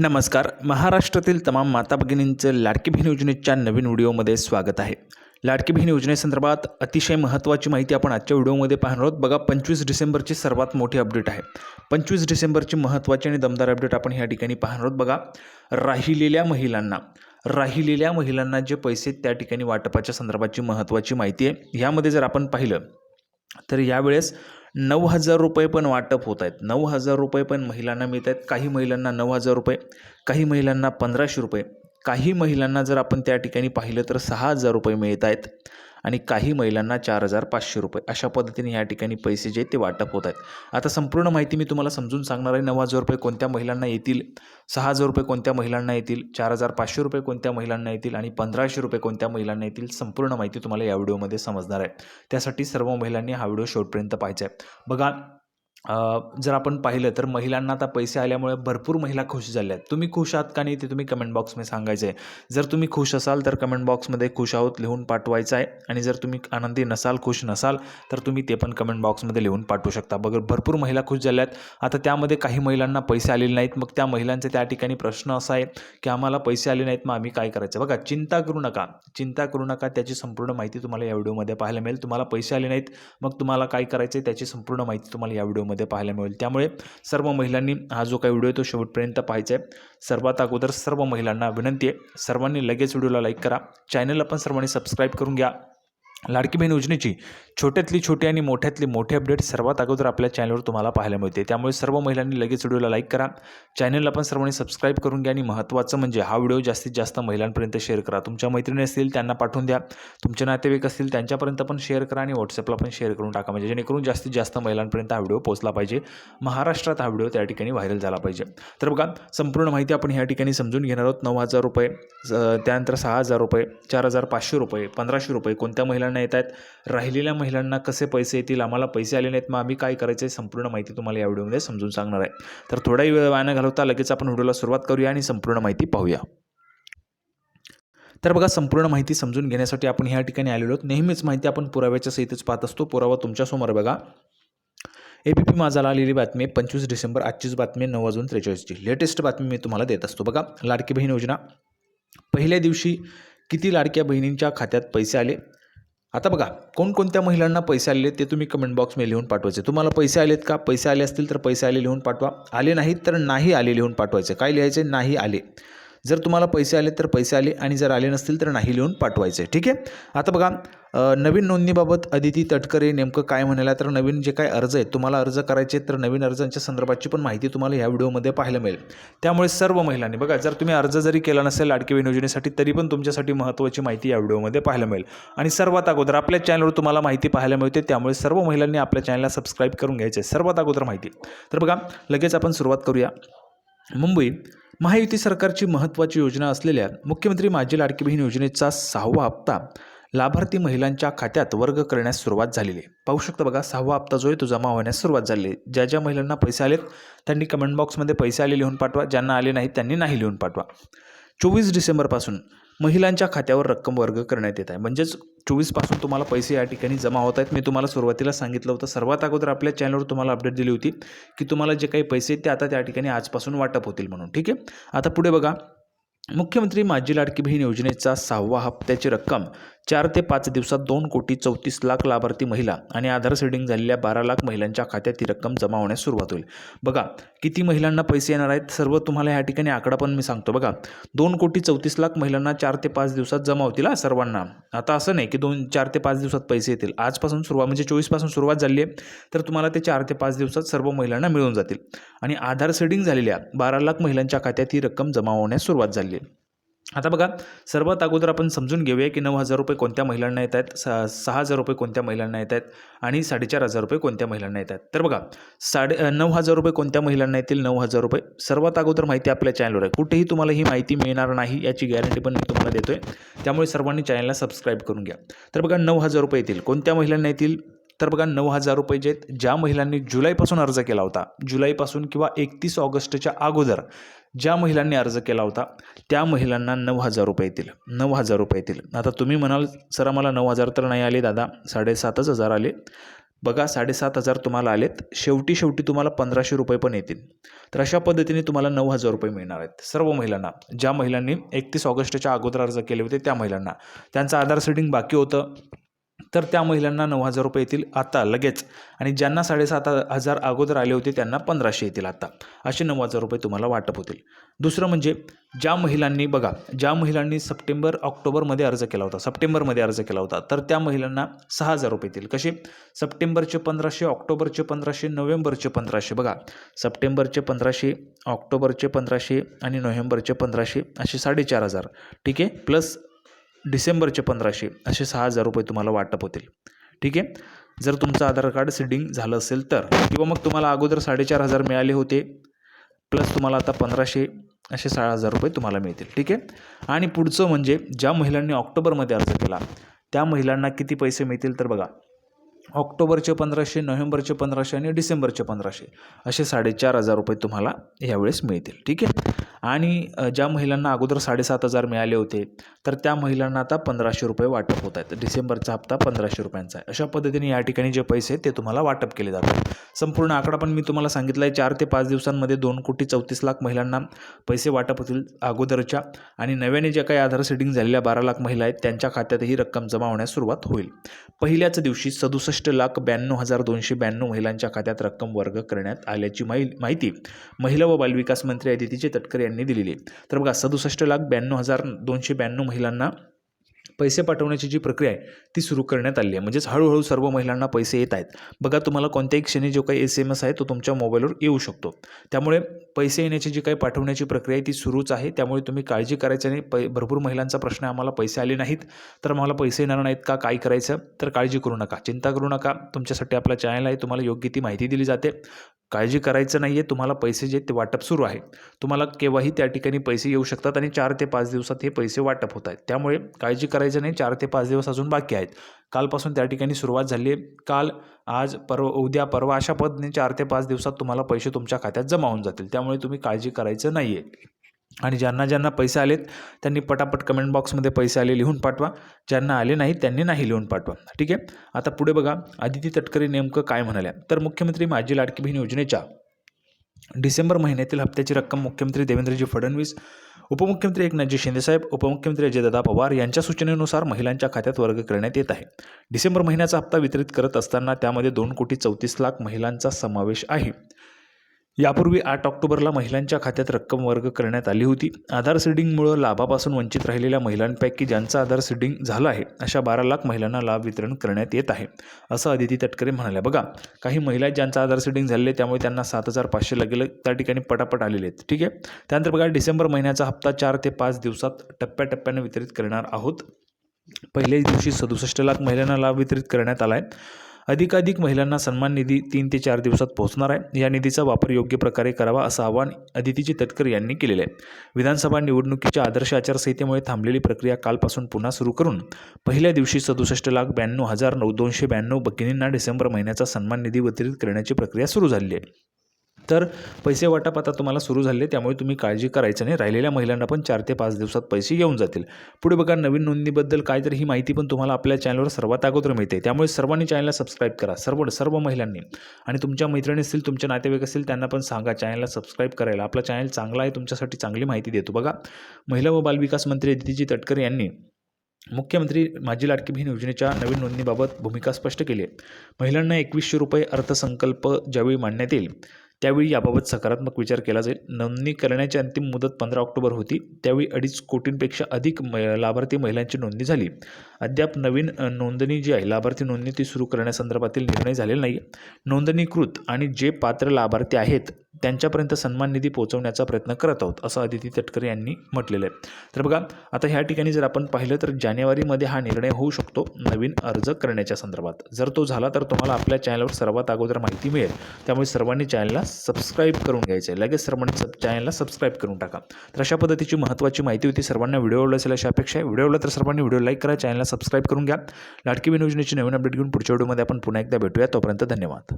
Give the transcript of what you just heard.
नमस्कार. महाराष्ट्रातील तमाम माता भगिनींचं लाडकी बहीण योजनेच्या नवीन व्हिडिओमध्ये स्वागत आहे. लाडकी बहीण योजनेसंदर्भात अतिशय महत्त्वाची माहिती आपण आजच्या व्हिडिओमध्ये पाहणार आहोत. बघा पंचवीस डिसेंबरची सर्वात मोठी अपडेट आहे. पंचवीस डिसेंबरची महत्त्वाची आणि दमदार अपडेट आपण ह्या ठिकाणी पाहणार आहोत. बघा राहिलेल्या महिलांना राहिलेल्या महिलांना जे पैसे त्या ठिकाणी वाटपाच्या संदर्भाची महत्त्वाची माहिती आहे ह्यामध्ये जर आपण पाहिलं तर यावेळेस नऊ हजार रुपये पण वाटप होत आहेत. नऊ हजार रुपये पण महिलांना मिळत आहेत. काही महिलांना नऊ हजार रुपये काही महिलांना पंधराशे रुपये काही महिलांना जर आपण त्या ठिकाणी पाहिलं तर सहा हजार रुपये मिळत आहेत. आणि काही महिलांना चार हजार पाचशे रुपये. अशा पद्धतीने या ठिकाणी पैसे जे आहेत ते वाटप होत आहेत. आता संपूर्ण माहिती मी तुम्हाला समजून सांगणार आहे. नऊ हजार रुपये कोणत्या महिलांना येतील? सहा हजार रुपये कोणत्या महिलांना येतील? चार हजार पाचशे रुपये कोणत्या महिलांना येतील? आणि पंधराशे रुपये कोणत्या महिलांना येतील? संपूर्ण माहिती तुम्हाला या व्हिडिओमध्ये समजणार आहे. त्यासाठी सर्व महिलांनी हा व्हिडिओ शेवटपर्यंत पाहायचा आहे. बघा जर आपण पाहिलं तर महिलांना आता पैसे आल्यामुळे भरपूर महिला खुश झाल्या आहेत. तुम्ही खुश आहात का नाही ते तुम्ही कमेंट बॉक्समध्ये सांगायचं आहे. जर तुम्ही खुश असाल तर कमेंट बॉक्समध्ये खुश आहोत लिहून पाठवायचं आहे. आणि जर तुम्ही आनंदी नसाल खुश नसाल तर तुम्ही ते पण कमेंट बॉक्समध्ये लिहून पाठवू शकता. बघ भरपूर महिला खुश झाल्या आहेत. आता त्यामध्ये काही महिलांना पैसे आलेले नाहीत. मग त्या महिलांचे त्या ठिकाणी प्रश्न असा आहे की आम्हाला पैसे आले नाहीत मग आम्ही काय करायचं? बघा चिंता करू नका. चिंता करू नका. त्याची संपूर्ण माहिती तुम्हाला या व्हिडिओमध्ये पाहायला मिळेल. तुम्हाला पैसे आले नाहीत. मग तुम्हाला काय करायचं आहे त्याची संपूर्ण माहिती तुम्हाला या व्हिडिओमध्ये पाहायला मिळेल. त्यामुळे सर्व महिलांनी हा जो काही व्हिडिओ आहे तो शेवटपर्यंत पाहायचा आहे. सर्वात अगोदर सर्व महिलांना विनंती आहे सर्वांनी लगेच व्हिडिओला लाईक करा. चॅनलला पण सर्वांनी सबस्क्राईब करून घ्या. लाडकी बहीण योजनेची छोट्यातली छोटी आणि मोठ्यातली मोठी अपडेट सर्वात अगोदर आपल्या चॅनलवर तुम्हाला पाहायला मिळते. त्यामुळे सर्व महिलांनी लगेच व्हिडिओला लाईक करा. चॅनलला पण सर्वांनी सबस्क्राईब करून घ्या आणि महत्त्वाचं म्हणजे हा व्हिडिओ जास्तीत जास्त महिलांपर्यंत शेअर करा. तुमच्या मैत्रिणी असतील त्यांना पाठवून द्या. तुमचे नातेवाईक असतील त्यांच्यापर्यंत पण शेअर करा आणि व्हॉट्सअपला पण शेअर करून टाका. म्हणजे जेणेकरून जास्तीत जास्त महिलांपर्यंत हा व्हिडिओ पोहोचला पाहिजे. महाराष्ट्रात हा व्हिडिओ त्या ठिकाणी व्हायरल झाला पाहिजे. तर बघा संपूर्ण माहिती आपण ह्या ठिकाणी समजून घेणार आहोत. नऊ हजार रुपये त्यानंतर सहा हजार रुपये चार हजार पाचशे रुपये पंधराशे रुपये कोणत्या महिलांना येत आहेत राहिलेल्या महिलांना कसे पैसे येतील? आम्हाला पैसे आले नाहीत. मग आम्ही काय करायचं आहे संपूर्ण माहिती तुम्हाला या व्हिडिओमध्ये समजून सांगणार आहे. तर थोडाही वेळ वाया न घालवता लगेच आपण व्हिडिओला सुरुवात करूया आणि संपूर्ण माहिती पाहूया. तर बघा संपूर्ण माहिती समजून घेण्यासाठी आपण ह्या ठिकाणी आलेलो आहोत. नेहमीच माहिती आपण पुराव्याच्या सहितच पाहत असतो. पुरावा तुमच्यासमोर बघा. ए पी पी माझाला आलेली बातमी पंचवीस डिसेंबर आजचीच बातमी नऊ वाजून त्रेचाळीसची. लेटेस्ट बातमी मी तुम्हाला देत असतो. बघा लाडकी बहीण योजना. पहिल्या दिवशी किती लाडक्या बहिणींच्या खात्यात पैसे आले? आता बघा कोणकोणत्या महिलांना पैसे आलेले ते तुम्ही कमेंट बॉक्समध्ये लिहून पाठवायचे. तुम्हाला पैसे आलेत का? पैसे आले असतील तर पैसे आले लिहून पाठवा. आले नाहीत तर नाही आले लिहून पाठवायचे. काय लिहायचे? नाही आले. जर तुम्हाला पैसे आले तर पैसे आले आणि जर आले नसतील तर नाही लिहून पाठवायचे. ठीक आहे? आता बघा नवीन नोंदणीबाबत अदिती तटकरे नेमकं काय म्हणाला तर नवीन जे काय अर्ज आहेत तुम्हाला अर्ज करायचे तर नवीन अर्जांच्या संदर्भाची पण माहिती तुम्हाला या व्हिडिओमध्ये पाहायला मिळेल. त्यामुळे सर्व महिलांनी बघा जर तुम्ही अर्ज जरी केला नसेल लाडकी बहीण योजनेसाठी तरी पण तुमच्यासाठी महत्त्वाची माहिती या व्हिडिओमध्ये पाहायला मिळेल. आणि सर्वात अगोदर आपल्या चॅनलवर तुम्हाला माहिती पाहायला मिळते त्यामुळे सर्व महिलांनी आपल्या चॅनलला सबस्क्राईब करून घ्यायचे. सर्वात अगोदर माहिती. तर बघा लगेच आपण सुरुवात करूया. मुंबई महायुती सरकारची महत्त्वाची योजना असलेल्या मुख्यमंत्री माझी लाडकी बहीण योजनेचा सहावा हप्ता लाभार्थी महिलांच्या खात्यात वर्ग करण्यास सुरुवात झालेली आहे. पाहू शकता बघा सहावा हप्ता जो आहे तो जमा होण्यास सुरुवात झाली आहे. ज्या ज्या महिलांना पैसे आलेत त्यांनी कमेंट बॉक्समध्ये पैसे आले लिहून पाठवा. ज्यांना आले नाहीत त्यांनी नाही लिहून पाठवा. चोवीस डिसेंबरपासून महिलांच्या खात्यावर रक्कम वर्ग करण्यात येत आहे. म्हणजेच चोवीसपासून तुम्हाला पैसे या ठिकाणी जमा होत आहेत. मी तुम्हाला सुरुवातीला सांगितलं होतं. सर्वात अगोदर आपल्या चॅनलवर तुम्हाला अपडेट दिली होती की तुम्हाला जे काही पैसे आहेत ते आता त्या ठिकाणी आजपासून वाटप होतील म्हणून. ठीक आहे? आता पुढे बघा. मुख्यमंत्री माझी लाडकी बहीण योजनेचा सहावा हप्त्याची रक्कम चार ते पाच दिवसात दोन कोटी चौतीस लाख लाभार्थी महिला आणि आधार सेडिंग झालेल्या बारा लाख महिलांच्या खात्यात ही रक्कम जमा होण्यास सुरुवात होईल. बघा किती महिलांना पैसे येणार आहेत? सर्व तुम्हाला या ठिकाणी आकडा पण मी सांगतो. बघा दोन कोटी चौतीस लाख महिलांना चार ते पाच दिवसात जमा होतील हा सर्वांना. आता असं नाही की दोन चार ते पाच दिवसात पैसे येतील. आजपासून सुरुवात म्हणजे चोवीसपासून सुरुवात झाली आहे तर तुम्हाला ते चार ते पाच दिवसात सर्व महिलांना मिळून जातील. आणि आधार सेडिंग झालेल्या बारा लाख महिलांच्या खात्यात ही रक्कम जमा होण्यास सुरुवात झाली आहे. आता बघा सर्वात अगोदर आपण समजून घेऊया की नऊ हजार रुपये कोणत्या महिलांना येत आहेत सा सहा हजार रुपये कोणत्या महिलांना येत आहेत आणि साडेचार हजार रुपये कोणत्या महिलांना येत आहेत. तर बघा साडे नऊ हजार रुपये कोणत्या महिलांना येतील नऊ हजार रुपये? सर्वात अगोदर माहिती आपल्या चॅनलवर आहे. कुठेही तुम्हाला ही माहिती मिळणार नाही याची गॅरंटी पण मी तुम्हाला देतो आहे त्यामुळे सर्वांनी चॅनलला सबस्क्राईब करून घ्या. तर बघा नऊ हजार रुपये येतील. कोणत्या महिलांना येतील? तर बघा नऊ हजार रुपये जे आहेत ज्या महिलांनी जुलैपासून अर्ज केला होता जुलैपासून किंवा एकतीस ऑगस्टच्या अगोदर ज्या महिलांनी अर्ज केला होता त्या महिलांना नऊ हजार रुपये येतील. नऊ हजार रुपये येतील. आता तुम्ही म्हणाल सर आम्हाला नऊ हजार तर नाही आले दादा. साडेसातच हजार आले. बघा साडेसात हजार तुम्हाला आलेत. शेवटी शेवटी तुम्हाला पंधराशे रुपये पण येतील. तर अशा पद्धतीने तुम्हाला नऊ हजार रुपये मिळणार आहेत. सर्व महिलांना ज्या महिलांनी एकतीस ऑगस्टच्या अगोदर अर्ज केले होते त्या महिलांना. त्यांचं आधार सेटिंग बाकी होतं. तर त्या महिलांना नऊ हजार रुपये येतील आता लगेच. आणि ज्यांना साडेसात हजार अगोदर आले होते त्यांना पंधराशे येतील आता. असे नऊ हजार रुपये तुम्हाला वाटप होतील. दुसरं म्हणजे ज्या महिलांनी बघा ज्या महिलांनी सप्टेंबर ऑक्टोबरमध्ये अर्ज केला होता सप्टेंबरमध्ये अर्ज केला होता तर त्या महिलांना सहा हजार रुपये येतील. कसे? सप्टेंबरचे पंधराशे ऑक्टोबरचे पंधराशे नोव्हेंबरचे पंधराशे बघा. सप्टेंबरचे पंधराशे ऑक्टोबरचे पंधराशे आणि नोव्हेंबरचे पंधराशे असे साडेचार हजार. ठीक आहे? प्लस डिसेंबरचे पंधराशे असे सहा हजार रुपये तुम्हाला वाटप होतील. ठीक आहे? जर तुमचं आधार कार्ड सिडिंग झालं असेल तर. किंवा मग तुम्हाला अगोदर साडेचार हजार मिळाले होते प्लस तुम्हाला आता पंधराशे असे सहा हजार रुपये तुम्हाला मिळतील. ठीक आहे? आणि पुढचं म्हणजे ज्या महिलांनी ऑक्टोबरमध्ये अर्ज केला त्या महिलांना किती पैसे मिळतील तर बघा. ऑक्टोबरचे पंधराशे नोव्हेंबरचे पंधराशे आणि डिसेंबरचे पंधराशे असे साडेचार हजार रुपये तुम्हाला यावेळेस मिळतील. ठीक आहे? आणि ज्या महिलांना अगोदर साडेसात हजार मिळाले होते तर त्या महिलांना आता पंधराशे रुपये वाटप होत आहेत. डिसेंबरचा हप्ता पंधराशे रुपयांचा आहे. अशा पद्धतीने या ठिकाणी जे पैसे आहेत ते तुम्हाला वाटप केले जातात. संपूर्ण आकडा पण मी तुम्हाला सांगितला आहे. चार ते पाच दिवसांमध्ये दोन कोटी चौतीस लाख महिलांना पैसे वाटप होतील अगोदरच्या आणि नव्याने ज्या काही आधार सेटिंग झालेल्या बारा लाख महिला आहेत त्यांच्या खात्यात ही रक्कम जमा होण्यास सुरुवात होईल. पहिल्याच दिवशी सदुसष्ट लाख ब्याण्णव हजार दोनशे ब्याण्णव महिलांच्या खात्यात रक्कम वर्ग करण्यात आल्याची माहि माहिती महिला व बालविकास मंत्री अदितीचे तटकरे यांनी दिलेली तर बघा सदुसष्ट लाख ब्याण्णव हजार दोनशे ब्याण्णव महिलांना पैसे पाठवण्याची जी प्रक्रिया आहे ती सुरू करण्यात आली आहे. म्हणजेच हळूहळू सर्व महिलांना पैसे येत आहेत. बघा तुम्हाला कोणत्याही क्षणी जो काही एस एम एस आहे तो तुमच्या मोबाईलवर येऊ शकतो. त्यामुळे पैसे येण्याची जी काही पाठवण्याची प्रक्रिया आहे ती सुरूच आहे. त्यामुळे तुम्ही काळजी करायची नाही पै भरपूर महिलांचा प्रश्न आहे आम्हाला पैसे आले नाहीत. तर मला पैसे येणार नाहीत का काय करायचं? तर काळजी करू नका. चिंता करू नका. तुमच्यासाठी आपला चॅनल आहे तुम्हाला योग्य ती माहिती दिली जाते. काळजी करायचं नाही आहे तुम्हाला पैसे जे ते वाटप सुरू आहे. तुम्हाला केव्हाही त्या ठिकाणी पैसे येऊ शकतात आणि चार ते पाच दिवसात हे पैसे वाटप होत आहेत. त्यामुळे काळजी करायचं नाही. चार ते पाच दिवस अजून बाकी आहेत. कालपासून त्या ठिकाणी सुरुवात झाली आहे. काल आज परवा उद्या परवा अशा पद्धतीने चार ते पाच दिवसात तुम्हाला पैसे तुमच्या खात्यात जमा होऊन जातील. त्यामुळे तुम्ही काळजी करायचं नाही आहे आणि ज्यांना ज्यांना पैसे आलेत त्यांनी पटापट कमेंट बॉक्समध्ये पैसे आले लिहून पाठवा. ज्यांना आले नाही त्यांनी नाही लिहून पाठवा. ठीक आहे? आता पुढे बघा आदिती तटकरे नेमकं काय म्हणाल्या? तर मुख्यमंत्री माझी लाडकी बहीण योजनेच्या डिसेंबर महिन्यातील हप्त्याची रक्कम मुख्यमंत्री देवेंद्रजी फडणवीस उपमुख्यमंत्री एकनाथजी शिंदेसाहेब उपमुख्यमंत्री अजयदादा पवार यांच्या सूचनेनुसार महिलांच्या खात्यात वर्ग करण्यात येत आहे. डिसेंबर महिन्याचा हप्ता वितरित करत असताना त्यामध्ये दोन कोटी चौतीस लाख महिलांचा समावेश आहे. यापूर्वी आठ ऑक्टोबरला महिलांच्या खात्यात रक्कम वर्ग करण्यात आली होती. आधार सीडिंगमुळं लाभापासून वंचित राहिलेल्या महिलांपैकी ज्यांचं आधार सीडिंग झालं आहे अशा बारा लाख महिलांना लाभ वितरण करण्यात येत आहे असं अदिती तटकरे म्हणाल्या. बघा काही महिला ज्यांचा ज्यांचं आधार सीडिंग झाले त्यामुळे त्यांना सात हजार पाचशे लागेल त्या ठिकाणी पटापट आलेले आहेत. ठीक आहे? त्यानंतर बघा डिसेंबर महिन्याचा हप्ता चार ते पाच दिवसात टप्प्याटप्प्याने वितरित करणार आहोत. पहिल्याच दिवशी सदुसष्ट लाख महिलांना लाभ वितरित करण्यात आला आहे. अधिकाधिक महिलांना सन्मान निधी तीन ते चार दिवसात पोहोचणार आहे. या निधीचा वापर योग्य प्रकारे करावा असं आवाहन अदितीची तटकर यांनी केलेलं आहे. विधानसभा निवडणुकीच्या आदर्श आचारसंहितेमुळे थांबलेली प्रक्रिया कालपासून पुन्हा सुरू करून पहिल्या दिवशी सदुसष्ट लाख ब्याण्णव हजार नऊ दोनशे ब्याण्णव भगिनींना डिसेंबर महिन्याचा सन्मान निधी वितरित करण्याची प्रक्रिया सुरू झाली आहे. तर पैसे वाटप आता तुम्हाला सुरू झाले त्यामुळे तुम्ही काळजी करायचं नाही. राहिलेल्या महिलांना पण चार ते पाच दिवसात पैसे येऊन जातील. पुढे बघा नवीन नोंदणीबद्दल काय तर ही माहिती पण तुम्हाला आपल्या चॅनलवर सर्वात अगोदर मिळते. त्यामुळे सर्वांनी चॅनलला सबस्क्राईब करा. सर्व सर्व महिलांनी. आणि तुमच्या मैत्रिणी असतील तुमच्या नातेवाईक असतील त्यांना पण सांगा चॅनलला सबस्क्राईब करायला. आपला चॅनल चांगला आहे तुमच्यासाठी चांगली माहिती देतो. बघा महिला व बालविकास मंत्री अदितीजी तटकरे यांनी मुख्यमंत्री माझी लाडकी बहीण योजनेच्या नवीन नोंदणीबाबत भूमिका स्पष्ट केली आहे. महिलांना एकवीसशे रुपये अर्थसंकल्प ज्यावेळी मांडण्यात येईल त्यावेळी याबाबत सकारात्मक विचार केला जाईल. नोंदणी करण्याची अंतिम मुदत पंधरा ऑक्टोबर होती. त्यावेळी अडीच कोटींपेक्षा अधिक म लाभार्थी महिलांची नोंदणी झाली. अद्याप नवीन नोंदणी जी आहे लाभार्थी नोंदणी ती सुरू करण्यासंदर्भातील निर्णय झालेला नाही नोंदणीकृत आणि जे पात्र लाभार्थी आहेत त्यांच्यापर्यंत सन्मान निधी पोहोचवण्याचा प्रयत्न करत आहोत असं अदिती तटकरे यांनी म्हटलेलं आहे. तर बघा आता ह्या ठिकाणी जर आपण पाहिलं तर जानेवारीमध्ये हा निर्णय होऊ शकतो नवीन अर्ज करण्याच्या संदर्भात. जर तो झाला तर तुम्हाला आपल्या चॅनलवर सर्वात अगोदर माहिती मिळेल. त्यामुळे सर्वांनी चॅनलला सबस्क्राईब करून घ्यायचं आहे लगेच सर्वांनी सब चॅनलला सबस्क्राईब करून टाका. तर अशा पद्धतीची महत्त्वाची माहिती होती सर्वांना व्हिडिओ आवडला असेल अशी अपेक्षा आहे. व्हिडिओ आवडला तर सर्वांनी व्हिडिओ लाईक करा चॅनलला सबस्क्राईब करून घ्या. लाडकी बहीण योजनेची नवीन अपडेट घेऊन पुढच्या व्हिडिओमध्ये आपण पुन्हा एकदा भेटूया. तोपर्यंत धन्यवाद.